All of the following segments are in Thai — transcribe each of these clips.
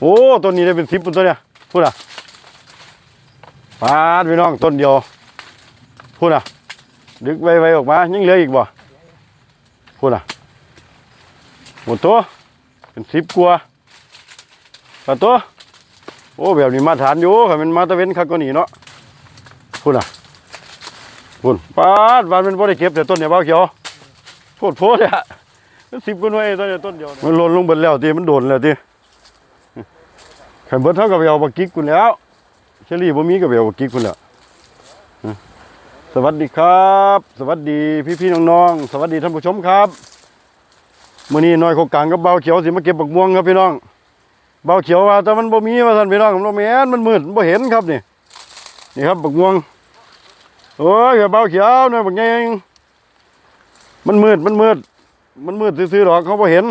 โอ้ต้นนี้ได้เป็นสิบต้นเนี่ยพูดอะปาดพี่น้องต้นเดียวพูดอะ ดึกไวๆออกมายังเหลืออีกบ่พูดอะหมดตัวเป็นสิบกว่าปาตัวโอ้แบบนี้มาฐานอยู่ค่ะมันมาตะเวนคักก็หนีเนาะพูดอะพูดปาดบานเป็นบ่ได้เก็บแต่ต้นเนี่ยเบาเขียวโพดโพดอะสิบกว่าหน่วยต้นเนี่ยต้นเดียวมันหล่นลงบิดแล้วทีมันโดนแล้วที ขันเบิดเท่ากับเอาบักกิกคุณแล้ว เชอรี่บ่มีกับเอาบักกิกคุณแล้วอะสวัสดีครับ สวัสดีพี่พี่น้องๆ สวัสดีท่านผู้ชมครับมื้อนี้น้อยโคกลางกับเบาเขียวสิมาเก็บบักม่วงครับพี่น้อง เบาเขียวว่าแต่มันบ่มีว่าท่านพี่น้องบ่แม่นมันมืดบ่เห็นครับนี่นี่ครับบักม่วงโอ้ยเบาเขียวน้อยบักใหญ่มันมืดมันมืด มันมืดซื่อๆหรอกเขาบ่เห็น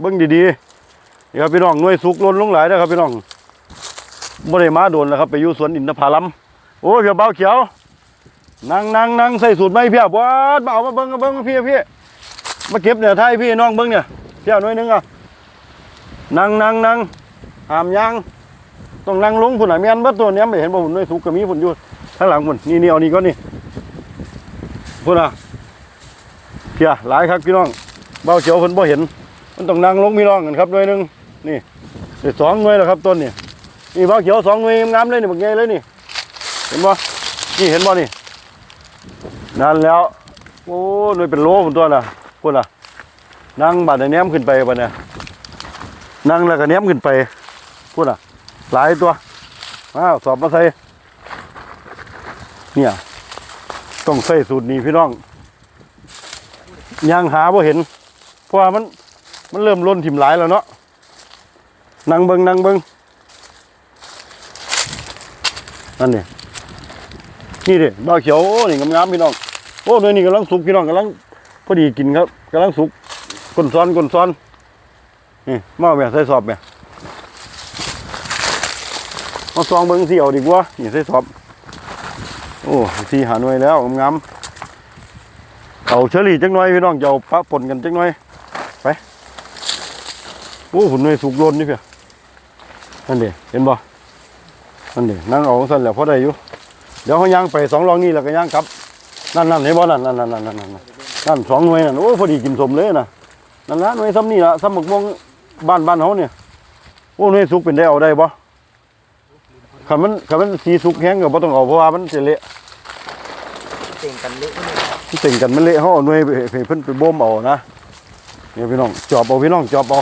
เบิ่งดีๆ นี่ครับพี่น้องหน่วยสุกล้นลงหลายนะครับพี่น้องบ่ได้มาโดนแล้วครับ ไปอยู่สวนอินทผลัมโอ้ยเพียเบาเขียวนั่งนั่งนั่งใส่สูตรไม้เพียบวาดเอามาเบิ้งมาเบิ้งพี่พี่มาเก็บเนี่ยท้ายพี่น้องเบิ้งเนี่ยเพียหน่วยหนึงอะนั่งนั่งนั่งหามยางต้องนั่งลงพุ่นน่ะแม่นเบ่ตัวเนี้ยไม่เห็นบ่พุ่นหน่วยสุกก็มีพุ่นอยู่ข้างหลังพุ่นนี่นี่เอานี่ก็นี่พุ่นน่ะเพียหลายครับพี่น้องเบาเขียวเพิ่นบ่เห็น มันต้องนั่งลงพี่น้องกันครับหน่วยนึง นี่สองหน่วยแล้วครับต้นนี่นี่บ้าเขียวสองหน่วยงามเลยนี่บักใหญ่เลยนี่ เห็นบ่นี่เห็นบ่นี่นั่นแล้ว โอ้หน่วยเป็นโลผมตัวน่ะพูดล่ะนั่งบาดแนมขึ้นไปบัดเนี่ยนั่งแล้วก็แนมขึ้นไปพูดล่ะ หลายตัวอ้าวสอบมาใส่เนี่ย ต้องใส่สูตรนี้พี่น้องยังหาบ่เห็น เพราะว่ามันมันเริ่มล้นถิ่มหลายแล้วเนาะ นั่งเบิงนั่งเบิงนั่นนี่นี่ดิบ้าเขียวโอ้นี่งามๆพี่น้องโอ้หน่วยนี่กำลังสุกพี่น้องกำลังพอดีกินครับกำลังสุกก้นซ้อนก้นซ้อนนี่มาแม่ใส่สอบแม่มาซองเบิ้งเสีเอาดีกว่านี่ใส่สอบโอ้สีหาหน่วยแล้วงามๆเอาเชอรี่จักหน่อยพี่น้องจะเอาปะปนกันจักหน่อยไปโอ้หุ่นหน่วยสุกโลนนี่เพีย นั่นเด้เห็นบ่นั่นเด้นั่งเอาสั่นแหล้วพอได้อยู่เดี๋ยวเขาย่างไปสองรองนี่แล้วก็ย่างกลับ นั่นนั่นเห็นบ่นั่นนั่นนั่นนั่นนั่นนั่นนั่นสองหน่วยนั่นโอ้พอดีกินสมเลยนะนั่นละหน่วยซ้ำนี่ละซ้ำหมกม่วงบ้านบ้านเขาเนี่ยโอ้หน่วยสุกเป็นได้เอาได้บ่คันมันคันมันสีสุกแห้งก็บ่ต้องเอาเพราะว่ามันจะเละเต่งกันเละเลยมันเต่งกันมันเละเขาเอาหน่วยไปเพิ่นไปบ่มเอานะเนี่ยพี่น้องจอบเอาพี่น้องจอบเอา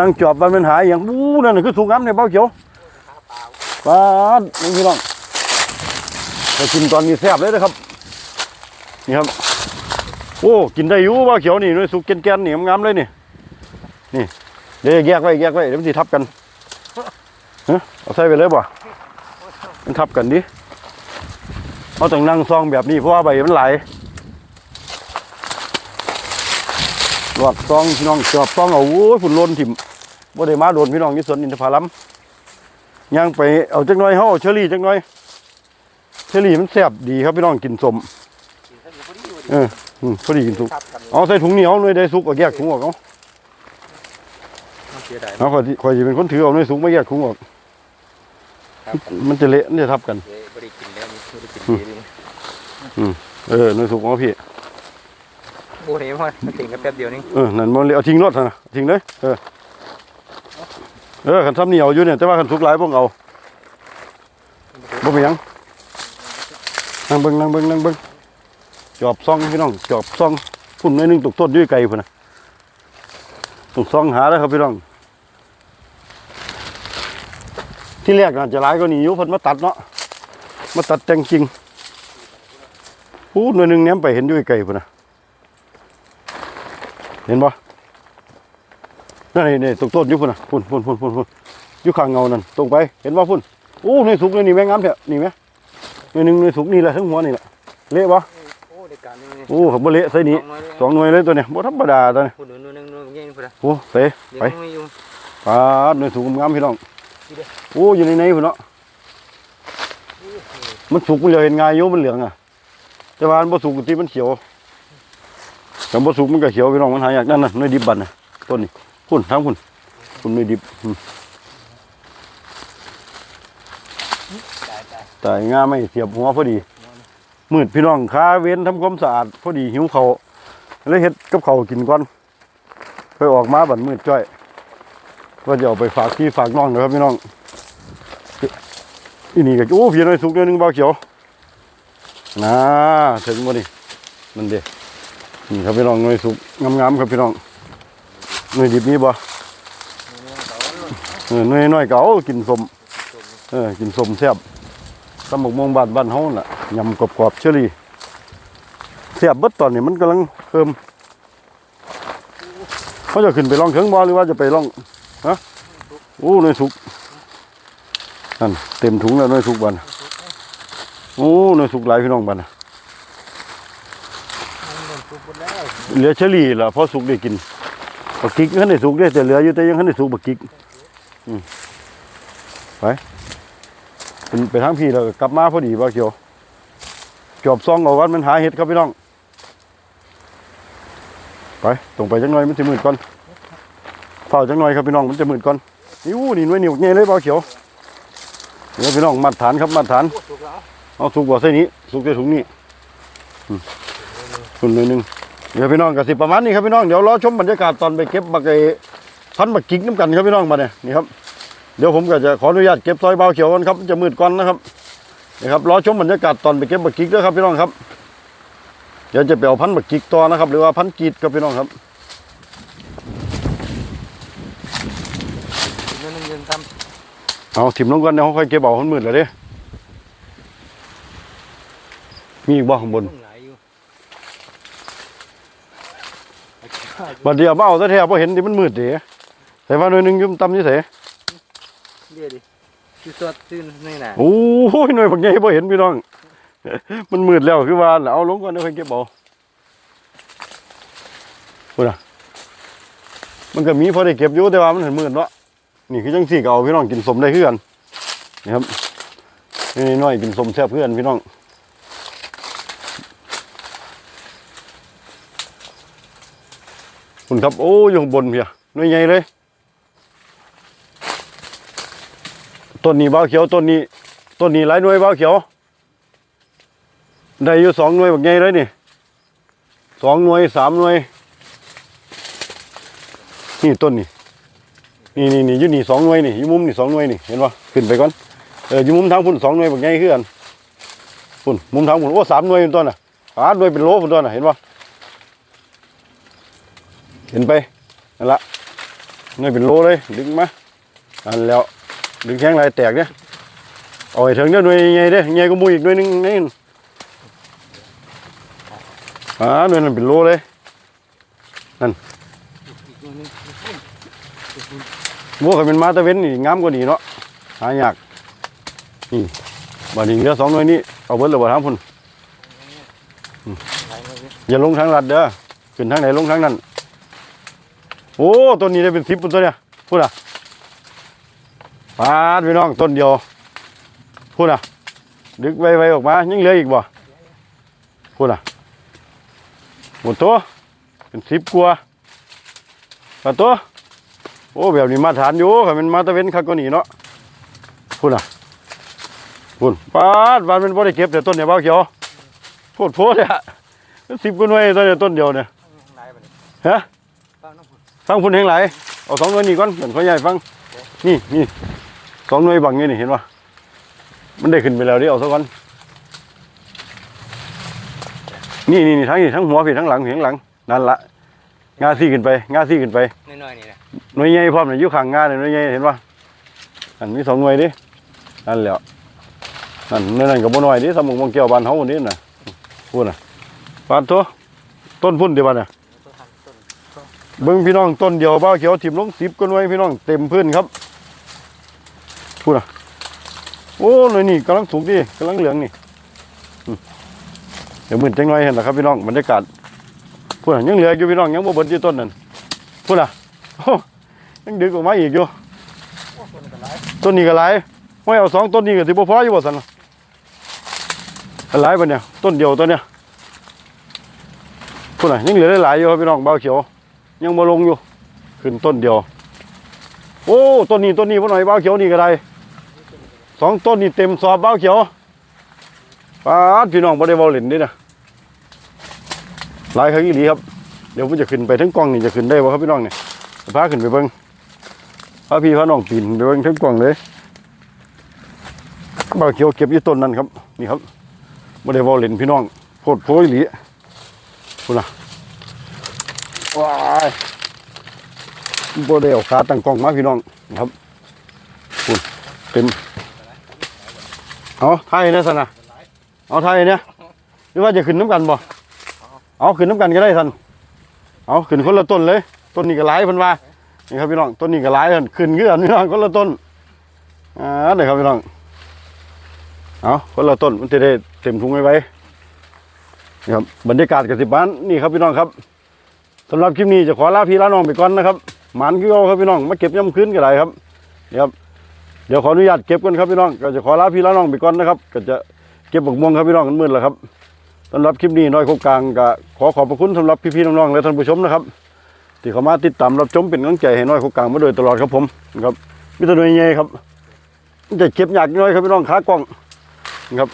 นั่งจอบบ้านมันหายอย่างบู้นั่นนะคือสุกน้ำในเบ้าเขียวปาดนี่พี่น้องไปกินตอนนี้แซ่บเลยนะครับ นี่ครับ โอ้ กินได้อยู่เบ้าเขียวนี่หน่วยสุกแกนๆนี่งามๆเลยนี่นี่ เดี๋ยวแยกไว้แยกไว้เดี๋ยวมันสิทับกันเฮ้เอาใส่ไปเลยบ่มันทับกันดิเอาต้องนั่งซองแบบนี้เพราะว่าใบมันไหลาย หลอดซองพี่น้องจอบซองเอาโอ้ยฝุ่นโลนถิ่มบ่ได้มาโดนพี่น้องที่สวนอินทผลัมย่างไปเอาจักหน่อยเฮาเอาเชอรี่จักหน่อย เชอรี่มันแซ่บดีครับพี่น้องกินสมเอออืมพอดีกินสุกทับกันเอาใส่ถุงเหนียวหน่วยได้สุกเอาแยกถุงออกเอาเสียดายเอาข่อยสิข่อยสิเป็นคนถือเอาหน่วยสุกมาแยกถุงออกครับมันจะเละมันจะทับกันเว้ยบ่ได้กินแล้วนี่บ่ได้กินดีเลยเออหน่วยสุกเอาพี่ โอ้เห็นพ่อมันเต่งกันแป๊บเดียวนี่เออนั่นมันเลยเอาทิ้งรถนะทิ้งเลยเออเออขันซ้ำนี่เอยู่เนี่ยแต่ว่าขันสุกหลายพวกเอาบ่เป็นหยังนั่งเบิ้งนั่งเบิ้งนั่งเบิ้งจอบซ่องพี่น้องจอบซ่องพุ่นหน่อยนึงตกต้นด้วยไก่พุ่นนะต้องซ่องหาแล้วครับพี่น้อง ที่แรกน่าจะหลายก็นี่อยู่เพิ่นมาตัดเนาะมาตัดแต่งจริงพูดหน่อยหนึงแหนมไปเห็นด้วยไก่พุ่นนะ เห็นปะนั่นนี่นี่ตกต้นอยู่พุ่นน่ะพุ่นพุ่นพุ่นพุ่นพุ่นอยู่ข้างเงานั่นตรงไปเห็นปะพุ่นโอ้ในสุกเลยนี่แม่งงามเถอะนี่ไหมนี่หนึ่งในสุกนี่แหละทั้งหัวนี่แหละเละปะโอ้ได้การนึงโอ้ขับเละใส่นี่สองหน่วยเลยตัวเนี้ยบ่ธรรมดาตัวเนี้ยพูดหนูนึงนึงเงี้ยพุ่นน่ะโอ้เสเดี๋ยวไปไม่อยู่ปาดหน่วยสุกงามพี่น้องโอ้อยู่ในในพุ่นเนาะมันสุกมันเหลือเห็นไงายอยู่มันเหลืองอะแต่ว่ามันบ่สุกที่มันเขียว แต่บ่สุกมันก็เขียวพี่น้องมันหายากนั่นน่ะน่วยดิบบันน่ะต้นนี้พุ่นทั้งพุ่นคุณไม่ดิบอืมตายตายแต่งาไม่เสียบหัวพอดีมืดพี่น้องค้าเว้นทำความสะอาดพอดีหิวเขาวเลยเฮ็ดกับเขากินก่อนไปออกมาบัดมืดจ้อยว่าจะเอาไปฝากพี่ฝากน้องนะครับพี่น้องอีนี่ก็โอ้พี่น้อยสุกเดือนหนึงเบาเขียวนะถึงบ่นี่นั่นเด้ นี่ครับพี่น้องหน่วยสุกงามๆครับพี่น้องหน่วยดิบนี้บ่เออหน่วยน้อยเก่ากินสมเออกินสมแซ่บตำบักมวงบ้านบ้านเฮาน่ะยำกรอบๆเชอรี่เสียบเบิดตอนนี้มันกำลังเพิ่มเขาจะขึ้นไปล่องเถิงบ่หรือว่าจะไปล่องฮะโอ้หน่วยสุกนั่นเต็มถุงแล้วหน่วยสุกบัดนโอ้หน่วยสุกหลายพี่น้องบัดนนะ มันโดนทุบหมดแล้ว เหลือเชอรี่ยล่ะพอสุกได้กินบักกิกยังได้สุกได้แต่เหลืออยู่แต่ยังทันได้สุกบักกิกไปเป็นไปทางพี่แล้วก็กลับมาพอดีบ่เขียวจอบซองเอาวันมันหาเห็ดครับพี่น้อง ไปตรงไปจังหน่อยมันจะหมืดก่อนเฝ้าจังหน่อยครับพี่น้องมันจะหมืดก่อนนี่อู้นี่หน่วยนิ้วเงี้ยเลยบาเขียวเดี๋ยวพี่น้องมาตรฐานครับมาตรฐานเอาสุกกว่าเส้นนี้สุกได้ถุงนี้คุณหน่อยหนึง เดี๋ยวพี่น้องกับสิประมาณนี้ครับพี่น้องเดี๋ยวรอชมบรรยากาศตอนไปเก็บบักไอพันบักกิ๊กน้ำกันครับพี่น้องมาเนี่ยนี่ครับเดี๋ยวผมก็จะขออนุญาตเก็บซอยเบาเขียวก่อนครับจะมืดก่อนนะครับนะครับรอชมบรรยากาศตอนไปเก็บบักกิกด้วยครับพี่น้องครับเดี๋ยวจะไปเอาพันธุ์บักกิกต่อนะครับ หรือว่าพันธ์กีดครับพี่น้องครับอีกนิดนึงยืนทเอาถิ่มลงก่อนเดี๋ยวเขาค่อยเก็บเอาคนมืดเลยเด้มีอีกบ่ข้างบนำต้องไหลอยู่ บัดเดียวมาเอาซะแท้พอเห็นที่มันมืดเด้ใส่ว่าหน่วยหนึงอยุ่มตำนี่เสเดี๋ยวดิชื่อสดชื่อนี่น่ะโอ้ยหน่วยบักใหญ่พอเห็นพี่น้อง มันมืดแล้วคือว่าเอาลงก่อนเดี๋ยวค่อยเก็บเอาพูดนะมันก็มีพอได้เก็บอยู่แต่ว่ามันเห็นมืดเนาะนี่คือจังสี่ก็เอาพี่น้องกินสมได้เพื่อนนี่ครับนี่น้อยกินสมแซ่บเพื่อนพี่น้อง คุณครับ โอ้อยู่ข้างบนเพียหน่วยใหญ่เลย ต้นนี้บ้าเขียวต้นนี้ต้นนี้หลายหน่วยบ้าเขียว ได้อยู่สองหน่วยแบบใหญ่เลยนี่สองหน่วยสามหน่วย นี่ต้นนี้นี่นี่นี่อยู่นี่สองหน่วยนี่อยู่มุมนี่สองหน่วยนี่เห็นปะขึ้นไปก่อนเอออยู่มุมทางพุ่นสองหน่วยแบบไงคือกันพุ่นมุมทางพุ่นโอ้สามหน่วยเป็นต้นน่ะหาหน่วยเป็นโลเป็นต้นน่ะเห็นปะ ห็นไปนั่นละหน่ยเป็นโลเลยดึงมาอันแล้วดึงแข้งลายแตกเนี่ยเอาไอ้ถึงเด้อหน่วยใหญ่เด้อใหญ่ก็มูอีกหน่วยนึงนี่อ่าหน่วยนั้นเป็นโลเลยนิดนึงบัวก็เป็นมาตะเว้นนี่งามกว่านี้เนาะหายากนี่บัดนี้เหลือสองหน่วยนี้เอาเบิดเลยบ่ทางพุ่นอย่าลงทางลัดเด้อขึ้นทางไหนลงทางนั้น โอ้ต้นนี้ได้เป็นสิบปุ่นตัวเนี่ยพูดอะปาดพี่น้องต้นเดียวพูดอะ ดึกไวๆออกมายังเหลืออีกบ่พูดอะหมดตัวเป็นสิบกว่าปตัวโอ้แบบนี้มาฐานอยู่ค่ะมันมาตะเวนคักก็หนีเนาะพูดอะพูดปาดบานเป็นบ่ได้เก็บแต่ต้นเนี่ยบ้าเขียวโคตรโพดเนี่ยสิบกว่าหน่วยต้นเนี่ยต้นเดียวเนี่ยฮะ น้ำผุดฟังพุ่นแห่งไหลายเอาสองหน่วยนี่ก่อนเดี๋ยวเขาใหญ่ฟัง นี่นี่สองหน่วยบังนี่นี่เห็นปะมันได้ขึ้นไปแล้วเดิเอาซะก่อนนี่นี่นี่ทั้งนี่ทั้งหัวพี่ทั้งหลังพี่ทั้งหลังนั่นละงาซี่ขึ้นไปงาซี่ขึ้นไปน้อยๆนี่นะหน่วยใหญ่พร้อมเนี่ยอยู่ข้างงาเนี่ยหน่วยใหญ่เห็นปะอันนี้สองหน่วยดินั่นแหล้วนั่นนั่นนั่นกับบ่น้อยดิสมุกมังเกี่ยวบานเฮานี่น่ะพูดน่ะปานตัวต้นพุ่นเดียวบัดน่ะตัวทำต้น เบิ้งพี่น้องต้นเดียวบ้าเขียวถิ่มลงสิบก็น้อยพี่น้องเต็มพื้นครับพูดอะโอ้หน่อยนี่กำลังสุกดีกำลังเหลืองนี่เดี๋ยวมืดจังหน่อยเห็นนะครับพี่น้องบรรยากาศพูดอะยังเหลืออยู่พี่น้องยังบ่เบิดอยู่ต้นนั่นพูดอะโอ้ยังดึกออกมาอีกอยู่ต้นนี้ก็หลายไม่เอาสองต้นนี้ก็สิบ่พออยู่บ่สันละหลายปะเนี่ยต้นเดียวตัวเนี้ยพูดอะยังเหลือได้หลายอยู่ครับพี่น้องเบ้าเขียว ยังมาลงอยู่ ขึ้นต้นเดียว โอ้ต้นนี้ต้นนี้พ่อหน่อยเบ้าเขียวนี่ก็ได้สองต้นนี่เต็มสอบเบ้าเขียวป้าพี่น้องบ่ได้เบาเล่นเด้นะหลายครั้งอีหลีครับเดี๋ยวผมจะขึ้นไปทั้งกล้องนี่จะขึ้นได้บ่ครับพี่น้องเนี่ยพาขึ้นไปเบิ่งพาพี่พาน้องปีนไปเบิ่งทั้งกล้องเลยเบ้าเขียวเก็บอยู่ต้นนั้นครับนี่ครับบ่ได้เบาเล่นพี่น้องโพดโพอีหลีพุ่นน่ะ ว้ายบ่ได้เอาขาตั้งกล้องมาพี่น้องนะครับพุ่นเต็มเอาไทยนะสันนะเอาไทยเนี่ยหรือว่าจะขึ้นน้ำกันบ่เอาขึ้นน้ำกันก็ได้สันเอาขึ้นคนละต้นเลย ต้นนี้ก็หลายพิ่นว่านี่ครับพี่น้องต้นนี้ก็หลายพิ่นขึ้นคือนพี่น้องคนละต้นอ่าเดี๋ยครับพี่น้องเอาคนละต้นมันจะได้เต็มถุงไว้ไว้นี่ครับบรรยากาศกับสิบบ้านนี่ครับพี่น้องครับ สำหรับคลิปนี้จะขอลาพี่ลาน้องไปก่อนนะครับหมันคือเอาครับพี่น้องมาเก็บย่ำคืนก็ได้ครับนี่ครับ เดี๋ยวขออนุญาตเก็บกันครับพี่น้อง ก็จะขอลาพี่ลาน้องไปก่อนนะครับ ก็จะเก็บบักม่วงครับพี่น้องกันมืดแล้วครับสำหรับคลิปนี้น้อยโคกกลางก็ขอขอบพระคุณสำหรับพี่ๆน้องๆและท่านผู้ชมนะครับที่เข้ามาติดตามรับชมเป็นกำลังใจให้น้อยโคกกลางมาโดยตลอดครับผมนะครับมิตรหน่วยใหญ่ครับจะเก็บยากน้อยครับพี่น้องขากล้องนะครับ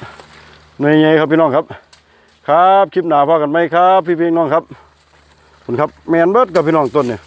หน่วยใหญ่ครับพี่น้องครับ ครับคลิปหน้าพอกันไหมครับ พี่ๆน้องครับ คุณครับแมนเบิร์ดกับพี่น้องต้นเนี่ย